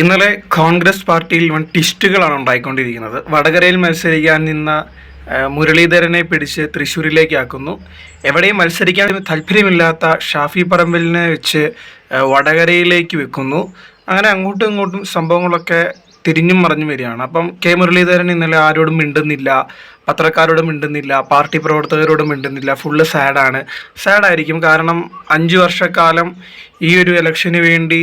ഇന്നലെ കോൺഗ്രസ് പാർട്ടിയിൽ വൻ ട്വിസ്റ്റുകളാണ് ഉണ്ടായിക്കൊണ്ടിരിക്കുന്നത്. വടകരയിൽ മത്സരിക്കാൻ നിന്ന മുരളീധരനെ പിടിച്ച് തൃശ്ശൂരിലേക്കാക്കുന്നു എവിടെയും മത്സരിക്കാൻ താല്പര്യമില്ലാത്ത ഷാഫി പറമ്പലിനെ വെച്ച് വടകരയിലേക്ക് വെക്കുന്നു. അങ്ങനെ അങ്ങോട്ടും ഇങ്ങോട്ടും സംഭവങ്ങളൊക്കെ തിരിഞ്ഞും മറിഞ്ഞും വരികയാണ്. അപ്പം കെ മുരളീധരൻ ഇന്നലെ ആരോടും മിണ്ടുന്നില്ല പത്രക്കാരോടും മിണ്ടുന്നില്ല പാർട്ടി പ്രവർത്തകരോടും മിണ്ടുന്നില്ല. ഫുള്ള് സാഡാണ് സാഡായിരിക്കും കാരണം അഞ്ച് വർഷക്കാലം ഈ ഒരു ഇലക്ഷന് വേണ്ടി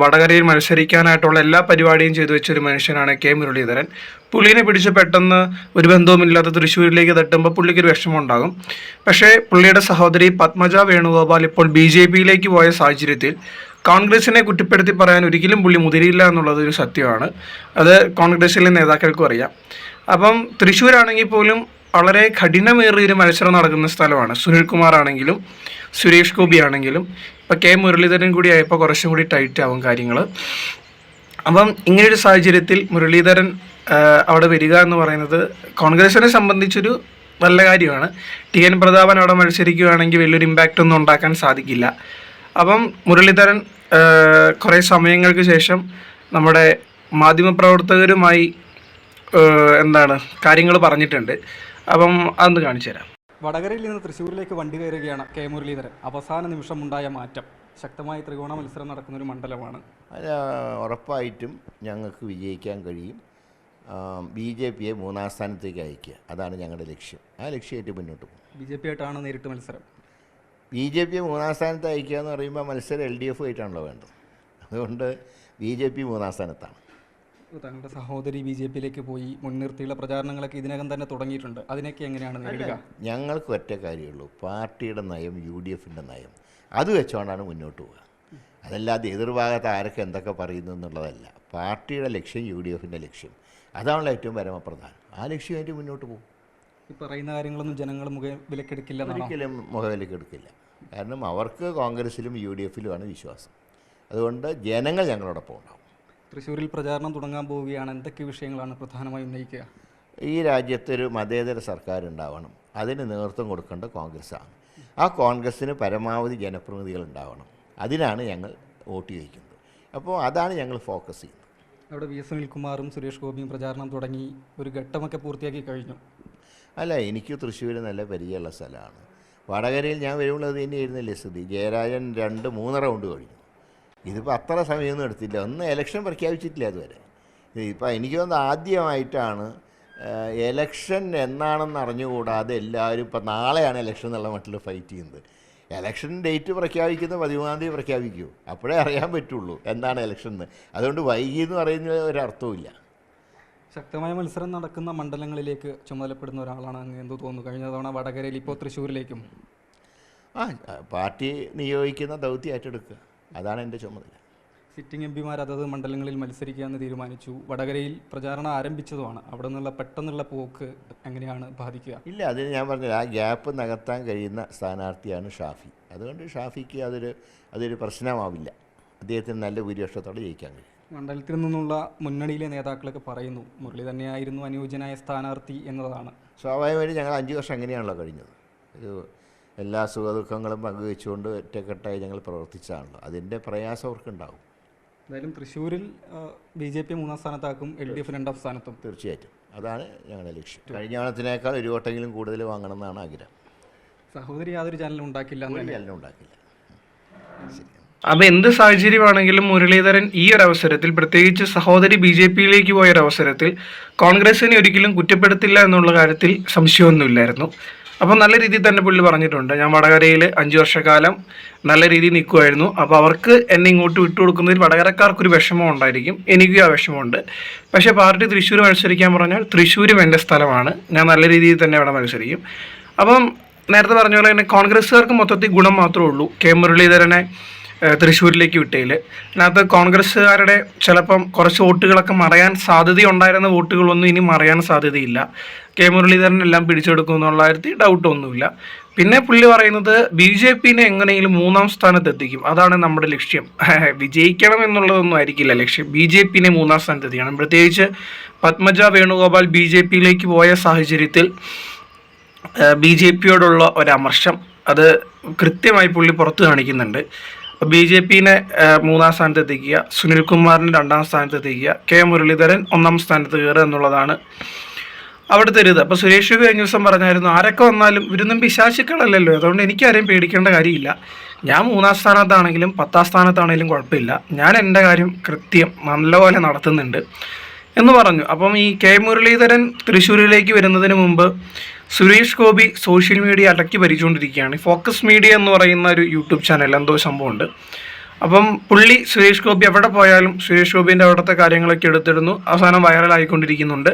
വടകരയിൽ മത്സരിക്കാനായിട്ടുള്ള എല്ലാ പരിപാടിയും ചെയ്തു വെച്ചൊരു മനുഷ്യനാണ് കെ മുരളീധരൻ. പുള്ളിനെ പിടിച്ച് പെട്ടെന്ന് ഒരു ബന്ധവുമില്ലാത്ത തൃശ്ശൂരിലേക്ക് തട്ടുമ്പോൾ പുള്ളിക്കൊരു വിഷമം ഉണ്ടാകും പക്ഷേ പുള്ളിയുടെ സഹോദരി പത്മജ വേണുഗോപാൽ ഇപ്പോൾ ബി ജെ പിയിലേക്ക് പോയ സാഹചര്യത്തിൽ കോൺഗ്രസിനെ കുറ്റപ്പെടുത്തി പറയാൻ ഒരിക്കലും പുള്ളി മുതിരില്ല എന്നുള്ളത് ഒരു സത്യമാണ്. അത് കോൺഗ്രസിലെ നേതാക്കൾക്കും അറിയാം. അപ്പം തൃശ്ശൂരാണെങ്കിൽ പോലും വളരെ കഠിനമേറിയൊരു മത്സരം നടക്കുന്ന സ്ഥലമാണ്. സുനിൽകുമാർ ആണെങ്കിലും സുരേഷ് ഗോപി ആണെങ്കിലും ഇപ്പം കെ മുരളീധരൻ കൂടി ആയപ്പോൾ കുറച്ചും കൂടി ടൈറ്റ് ആവും കാര്യങ്ങൾ. അപ്പം ഇങ്ങനെയൊരു സാഹചര്യത്തിൽ മുരളീധരൻ അവിടെ വരിക എന്ന് പറയുന്നത് കോൺഗ്രസിനെ സംബന്ധിച്ചൊരു നല്ല കാര്യമാണ്. ടി എൻ പ്രതാപൻ അവിടെ മത്സരിക്കുകയാണെങ്കിൽ വലിയൊരു ഇമ്പാക്റ്റ് ഒന്നും ഉണ്ടാക്കാൻ സാധിക്കില്ല. അപ്പം മുരളീധരൻ കുറെ സമയങ്ങൾക്ക് ശേഷം നമ്മുടെ മാധ്യമപ്രവർത്തകരുമായി എന്താണ് കാര്യങ്ങൾ പറഞ്ഞിട്ടുണ്ട്. അപ്പം അതൊന്ന് കാണിച്ചു തരാം. വടകരയിൽ നിന്ന് തൃശ്ശൂരിലേക്ക് വണ്ടി കയറുകയാണ് കെ മുരളീധരൻ. അവസാന നിമിഷമുണ്ടായ മാറ്റം. ശക്തമായ ത്രികോണ മത്സരം നടക്കുന്ന ഒരു മണ്ഡലമാണ്. അത് ഉറപ്പായിട്ടും ഞങ്ങൾക്ക് വിജയിക്കാൻ കഴിയും. ബി ജെ പിയെ മൂന്നാം സ്ഥാനത്തേക്ക് അയക്കുക അതാണ് ഞങ്ങളുടെ ലക്ഷ്യം. ആ ലക്ഷ്യമായിട്ട് മുന്നോട്ട് പോകും. ബി ജെ പി ആയിട്ടാണ് നേരിട്ട് മത്സരം. ബി ജെ പി മൂന്നാം സ്ഥാനത്ത് അയക്കുക എന്ന് പറയുമ്പോൾ മത്സരം എൽ ഡി എഫ് ആയിട്ടാണല്ലോ വേണ്ടത്. അതുകൊണ്ട് ബി ജെ പി മൂന്നാം സ്ഥാനത്താണ്. താങ്കളുടെ സഹോദരി ബി ജെ പിയിലേക്ക് പോയി മുൻനിർത്തിയുള്ള പ്രചാരണങ്ങളൊക്കെ ഇതിനകം തന്നെ തുടങ്ങിയിട്ടുണ്ട്. അതിനൊക്കെ എങ്ങനെയാണ് നേരിടുക? ഞങ്ങൾക്ക് ഒറ്റ കാര്യമുള്ളൂ. പാർട്ടിയുടെ നയം യു ഡി എഫിന്റെ നയം. അത് വെച്ചുകൊണ്ടാണ് മുന്നോട്ട് പോവുക. അതല്ലാതെ എതിർഭാഗത്ത് ആരൊക്കെ എന്തൊക്കെ പറയുന്നു എന്നുള്ളതല്ല. പാർട്ടിയുടെ ലക്ഷ്യം യു ഡി എഫിന്റെ ലക്ഷ്യം. അതാണല്ലോ ഏറ്റവും പരമപ്രധാനം. ആ ലക്ഷ്യമായിട്ട് മുന്നോട്ട് പോകും. ഈ പറയുന്ന കാര്യങ്ങളൊന്നും ജനങ്ങൾ മുഖ വിലക്കെടുക്കില്ല ഒരിക്കലും മുഖവിലേക്ക് എടുക്കില്ല കാരണം അവർക്ക് കോൺഗ്രസിലും യു ഡി എഫിലുമാണ് വിശ്വാസം. അതുകൊണ്ട് ജനങ്ങൾ ഞങ്ങളോടൊപ്പം ഉണ്ടാവും. തൃശ്ശൂരിൽ പ്രചാരണം തുടങ്ങാൻ പോവുകയാണ്. എന്തൊക്കെ വിഷയങ്ങളാണ് പ്രധാനമായി ഉന്നയിക്കുക? ഈ രാജ്യത്തൊരു മതേതര സർക്കാർ ഉണ്ടാവണം. അതിന് നേതൃത്വം കൊടുക്കേണ്ട കോൺഗ്രസ്സാണ്. ആ കോൺഗ്രസ്സിന് പരമാവധി ജനപ്രതിനിധികൾ ഉണ്ടാവണം. അതിനാണ് ഞങ്ങൾ വോട്ട് ചോദിക്കുന്നത് അപ്പോൾ അതാണ് ഞങ്ങൾ ഫോക്കസ് ചെയ്യുന്നത്. അവിടെ വി എസ് സുനിൽകുമാറും സുരേഷ് ഗോപിയും പ്രചാരണം തുടങ്ങി. ഒരു ഘട്ടമൊക്കെ പൂർത്തിയാക്കി കഴിഞ്ഞു. അല്ല എനിക്ക് തൃശ്ശൂർ നല്ല പരിചയമുള്ള സ്ഥലമാണ്. വടകരയിൽ ഞാൻ വരുമ്പോൾ അത് തന്നെയായിരുന്നില്ലേ സ്ഥിതി ജയരാജൻ രണ്ട് മൂന്ന് റൗണ്ട് കഴിഞ്ഞു. ഇതിപ്പോൾ അത്ര സമയമൊന്നും എടുത്തില്ല. ഒന്ന് ഇലക്ഷൻ പ്രഖ്യാപിച്ചിട്ടില്ല അതുവരെ ഇപ്പം എനിക്ക് തോന്നുന്നു ആദ്യമായിട്ടാണ് എലക്ഷൻ എന്നാണെന്ന് അറിഞ്ഞുകൂടാതെ എല്ലാവരും ഇപ്പം നാളെയാണ് ഇലക്ഷൻ എന്നുള്ള മട്ടിൽ ഫൈറ്റ് ചെയ്യുന്നത്. ഇലക്ഷൻ ഡേറ്റ് പ്രഖ്യാപിക്കുന്ന പതിമൂന്നാം തീയതി പ്രഖ്യാപിക്കൂ. അപ്പോഴേ അറിയാൻ പറ്റുള്ളൂ എന്താണ് ഇലക്ഷൻ എന്ന്. അതുകൊണ്ട് വൈകി എന്ന് പറയുന്നത് ഒരർത്ഥവുമില്ല ശക്തമായ മത്സരം നടക്കുന്ന മണ്ഡലങ്ങളിലേക്ക് ചുമതലപ്പെടുന്ന ഒരാളാണ് അങ്ങ് എന്ത് തോന്നുന്നു. കഴിഞ്ഞ തവണ വടകരയിൽ ഇപ്പോൾ തൃശ്ശൂരിലേക്കും. ആ പാർട്ടി നിയോഗിക്കുന്ന ദൗത്യം ഏറ്റെടുക്കുക. അതാണ് എന്റെ ചുമതല. സിറ്റിംഗ് എം പിമാർ അതത് മണ്ഡലങ്ങളിൽ മത്സരിക്കുക എന്ന് തീരുമാനിച്ചു. വടകരയിൽ പ്രചാരണം ആരംഭിച്ചതുമാണ്. അവിടെ നിന്നുള്ള പെട്ടെന്നുള്ള പോക്ക് എങ്ങനെയാണ് ബാധിക്കുക? ഇല്ല അതിന് ഞാൻ പറഞ്ഞില്ല. ആ ഗ്യാപ്പ് നികത്താൻ കഴിയുന്ന സ്ഥാനാർത്ഥിയാണ് ഷാഫി. അതുകൊണ്ട് ഷാഫിക്ക് അതൊരു അതൊരു പ്രശ്നമാവില്ല. അദ്ദേഹത്തിന് നല്ല ഭൂരിപക്ഷത്തോടെ ജയിക്കാൻ കഴിയും. മണ്ഡലത്തിൽ നിന്നുള്ള മുന്നണിയിലെ നേതാക്കളൊക്കെ പറയുന്നു മുരളി തന്നെയായിരുന്നു അനുയോജ്യനായ സ്ഥാനാർത്ഥി എന്നതാണ്. സ്വാഭാവികമായിട്ട് ഞങ്ങൾ അഞ്ച് വർഷം എങ്ങനെയാണല്ലോ കഴിഞ്ഞത്. ഒരു എല്ലാ സുഖദുഃഖങ്ങളും പങ്കുവെച്ചുകൊണ്ട് ഒറ്റക്കെട്ടായി ഞങ്ങൾ പ്രവർത്തിച്ചതാണല്ലോ അതിന്റെ പ്രയാസം അവർക്കുണ്ടാവും. എന്തായാലും തൃശ്ശൂരിൽ ബി ജെ പി മൂന്നാം സ്ഥാനത്താക്കും എൽ ഡി എഫ് രണ്ടാം സ്ഥാനത്തും. തീർച്ചയായിട്ടും. അതാണ് ഞങ്ങളുടെ ലക്ഷ്യം. കഴിഞ്ഞ ഓണത്തിനേക്കാൾ ഒരു വട്ടെങ്കിലും കൂടുതൽ വാങ്ങണമെന്നാണ് ആഗ്രഹം. സഹോദരി യാതൊരു ചാനലും ഉണ്ടാക്കില്ല ചലനം ഉണ്ടാക്കില്ല. ശരി. അപ്പം എന്ത് സാഹചര്യമാണെങ്കിലും മുരളീധരൻ ഈ ഒരു അവസരത്തിൽ പ്രത്യേകിച്ച് സഹോദരി ബി ജെ പിയിലേക്ക് പോയ ഒരു അവസരത്തിൽ കോൺഗ്രസിനെ ഒരിക്കലും കുറ്റപ്പെടുത്തില്ല എന്നുള്ള കാര്യത്തിൽ സംശയമൊന്നുമില്ലായിരുന്നു. അപ്പോൾ നല്ല രീതിയിൽ തന്നെ പുള്ളി പറഞ്ഞിട്ടുണ്ട്. ഞാൻ വടകരയിൽ അഞ്ച് വർഷക്കാലം നല്ല രീതിയിൽ നിൽക്കുമായിരുന്നു അപ്പോൾ അവർക്ക് എന്നെ ഇങ്ങോട്ട് വിട്ടുകൊടുക്കുന്നതിൽ വടകരക്കാർക്കൊരു വിഷമം ഉണ്ടായിരിക്കും. എനിക്കും ആ വിഷമമുണ്ട്. പക്ഷേ പാർട്ടി തൃശ്ശൂർ മത്സരിക്കാൻ പറഞ്ഞാൽ തൃശ്ശൂരും എന്റെ സ്ഥലമാണ്. ഞാൻ നല്ല രീതിയിൽ തന്നെ അവിടെ മത്സരിക്കും. അപ്പം നേരത്തെ പറഞ്ഞ പോലെ തന്നെ കോൺഗ്രസ്സുകാർക്ക് മൊത്തത്തിൽ ഗുണം മാത്രമേ ഉള്ളൂ. കെ മുരളീധരനെ തൃശ്ശൂരിലേക്ക് വിട്ടതിൽ അതിനകത്ത് കോൺഗ്രസ്സുകാരുടെ ചിലപ്പം കുറച്ച് വോട്ടുകളൊക്കെ മറയാൻ സാധ്യതയുണ്ടായിരുന്ന വോട്ടുകളൊന്നും ഇനി മറയാൻ സാധ്യതയില്ല. കെ മുരളീധരൻ എല്ലാം പിടിച്ചെടുക്കും എന്നുള്ള കാര്യത്തിൽ ഡൗട്ടൊന്നുമില്ല പിന്നെ പുള്ളി പറയുന്നത് ബി ജെ പിന്നെ എങ്ങനെയെങ്കിലും മൂന്നാം സ്ഥാനത്ത് എത്തിക്കും അതാണ് നമ്മുടെ ലക്ഷ്യം. വിജയിക്കണം എന്നുള്ളതൊന്നും ആയിരിക്കില്ല ലക്ഷ്യം. ബി ജെ പിന്നെ മൂന്നാം സ്ഥാനത്ത് എത്തിക്കണം പ്രത്യേകിച്ച് പത്മജ വേണുഗോപാൽ ബി ജെ പിയിലേക്ക് പോയ സാഹചര്യത്തിൽ ബി ജെ പിയോടുള്ള ഒരമർശം അത് കൃത്യമായി പുള്ളി പുറത്ത് കാണിക്കുന്നുണ്ട്. ബി ജെ പിനെ മൂന്നാം സ്ഥാനത്ത് എത്തിക്കുക സുനിൽകുമാറിനെ രണ്ടാം സ്ഥാനത്ത് എത്തിക്കുക കെ മുരളീധരൻ ഒന്നാം സ്ഥാനത്ത് കയറുക എന്നുള്ളതാണ് അവിടുത്തെ ഒരു ഇത്. അപ്പോൾ സുരേഷ് കഴിഞ്ഞ ദിവസം പറഞ്ഞായിരുന്നു ആരൊക്കെ വന്നാലും ഇവരൊന്നും പിശാശുക്കളല്ലല്ലോ അതുകൊണ്ട് എനിക്കാരെയും പേടിക്കേണ്ട കാര്യമില്ല. ഞാൻ മൂന്നാം സ്ഥാനത്താണെങ്കിലും പത്താം സ്ഥാനത്താണെങ്കിലും കുഴപ്പമില്ല. ഞാൻ എന്റെ കാര്യം കൃത്യം നല്ലപോലെ നടത്തുന്നുണ്ട്. എന്ന് പറഞ്ഞു. അപ്പം ഈ കെ മുരളീധരൻ തൃശ്ശൂരിലേക്ക് വരുന്നതിന് മുമ്പ് സുരേഷ് ഗോപി സോഷ്യൽ മീഡിയ അടക്കി ഭരിച്ചുകൊണ്ടിരിക്കുകയാണ്. ഫോക്കസ് മീഡിയ എന്ന് പറയുന്ന ഒരു യൂട്യൂബ് ചാനൽ എന്തോ സംഭവമുണ്ട്. അപ്പം പുള്ളി സുരേഷ് ഗോപി എവിടെ പോയാലും സുരേഷ് ഗോപിന്റെ അവിടുത്തെ കാര്യങ്ങളൊക്കെ എടുത്തിടുന്നു. അവസാനം വൈറലായിക്കൊണ്ടിരിക്കുന്നുണ്ട്.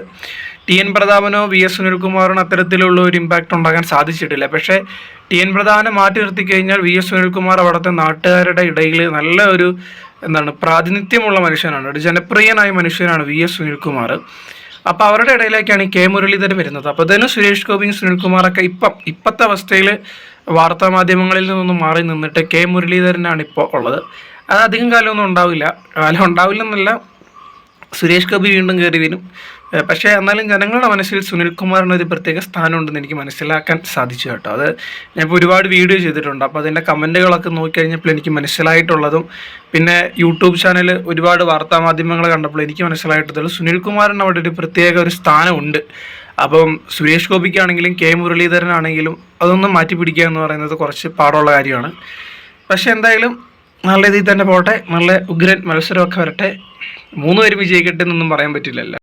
ടി എൻ പ്രതാപനോ വി എസ് സുനിൽകുമാറിനോ അത്തരത്തിലുള്ള ഒരു ഇമ്പാക്റ്റ് ഉണ്ടാകാൻ സാധിച്ചിട്ടില്ല. പക്ഷേ ടി എൻ പ്രതാപനെ മാറ്റി നിർത്തി കഴിഞ്ഞാൽ വി എസ് സുനിൽകുമാർ അവിടുത്തെ നാട്ടുകാരുടെ ഇടയിൽ നല്ല ഒരു എന്താണ് പ്രാതിനിധ്യമുള്ള മനുഷ്യനാണ്. ഒരു ജനപ്രിയനായ മനുഷ്യനാണ് വി എസ് സുനിൽകുമാർ. അപ്പോൾ അവരുടെ ഇടയിലേക്കാണ് ഈ കെ മുരളീധരൻ വരുന്നത്. അപ്പോൾ തന്നെ സുരേഷ് ഗോപിയും സുനിൽകുമാറൊക്കെ ഇപ്പം ഇപ്പോഴത്തെ അവസ്ഥയിൽ വാർത്താ മാധ്യമങ്ങളിൽ നിന്നൊന്നും മാറി നിന്നിട്ട് കെ മുരളീധരനാണ് ഇപ്പോൾ ഉള്ളത്. അത് അധികം കാലമൊന്നും ഉണ്ടാവില്ല. കാലം ഉണ്ടാവില്ലെന്നല്ല സുരേഷ് ഗോപി വീണ്ടും കയറി വരും. പക്ഷേ എന്നാലും ജനങ്ങളുടെ മനസ്സിൽ സുനിൽ സുനിൽകുമാറിന് ഒരു പ്രത്യേക സ്ഥാനമുണ്ടെന്ന് എനിക്ക് മനസ്സിലാക്കാൻ സാധിച്ചു കേട്ടോ. അത് ഞാൻ ഇപ്പോൾ ഒരുപാട് വീഡിയോ ചെയ്തിട്ടുണ്ട്. അപ്പോൾ അതിന്റെ കമന്റുകളൊക്കെ നോക്കിക്കഴിഞ്ഞപ്പോൾ എനിക്ക് മനസ്സിലായിട്ടുള്ളതും പിന്നെ യൂട്യൂബ് ചാനൽ ഒരുപാട് വാർത്താ മാധ്യമങ്ങൾ കണ്ടപ്പോൾ എനിക്ക് മനസ്സിലായിട്ടുള്ളത് സുനിൽ സുനിൽകുമാറിന് അവിടെ ഒരു പ്രത്യേക ഒരു സ്ഥാനമുണ്ട്. അപ്പം സുരേഷ് ഗോപിക്കാണെങ്കിലും കെ മുരളീധരനാണെങ്കിലും അതൊന്നും മാറ്റി പിടിക്കുക എന്ന് പറയുന്നത് കുറച്ച് പാടുള്ള കാര്യമാണ്. പക്ഷേ എന്തായാലും നല്ല രീതിയിൽ തന്നെ പോട്ടെ നല്ല ഉഗ്രൻ മത്സരമൊക്കെ വരട്ടെ. മൂന്ന് പേരും വിജയിക്കട്ടെ എന്നൊന്നും പറയാൻ പറ്റില്ലല്ലോ.